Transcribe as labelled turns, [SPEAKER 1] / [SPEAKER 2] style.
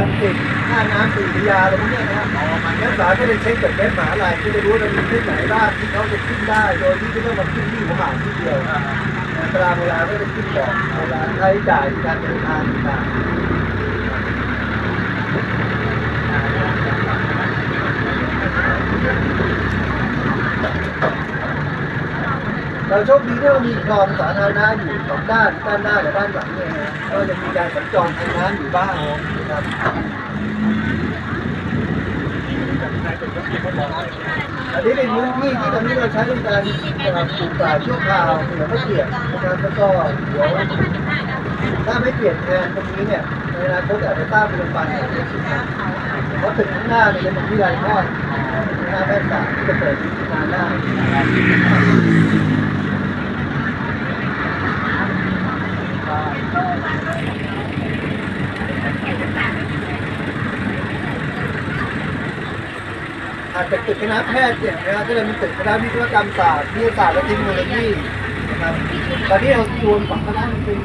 [SPEAKER 1] รังสิตท่าน้ำสุริยาอะไรพวกเนี้ยนะครับนักศึกษาก็เลยเช็คกับเว็บมหาลัยก็จะรู้ว่ามีที่ไหนบ้างที่เขาจะขึ้นได้ โดยที่ไม่ต้องมาขึ้นที่หัวหากที่เดียวตารางเวลาก็จะขึ้นบอกเวลาค่าใช้จ่ายการเดินทางต่าง เราโชคดีที่เรามีคลองสาธารณะอยู่สองด้านด้านหน้ากับด้านหลังเนี่ยนะก็จะมีการสัญจรทางน้ำอยู่บ้างนะครับอันนี้เป็นพื้นที่ที่ตอนนี้เราใช้ในการปลูกป่าชั่วคราวเหลือไม่เปลี่ยนนะครับแล้วก็เดี๋ยวถ้าไม่เปลี่ยนแทนตรงนี้เนี่ยในอนาคตอาจจะสร้างเป็นโรงพยาบาลเพราะตึกข้างหน้าเนี่ยจะเป็นวิทยาลัยแพทย์หน้าแพทย์ศาที่จะเปิดงานได้ อาจจะตึกคณะแพทย์เนี่ยนะครับก็เลยมีตึกคณะวิศวกรรมศาสตร์วิทยาศาสตร์และเทคโนโลยีนะครับตอนนี้เรารวมสองคณะเป็น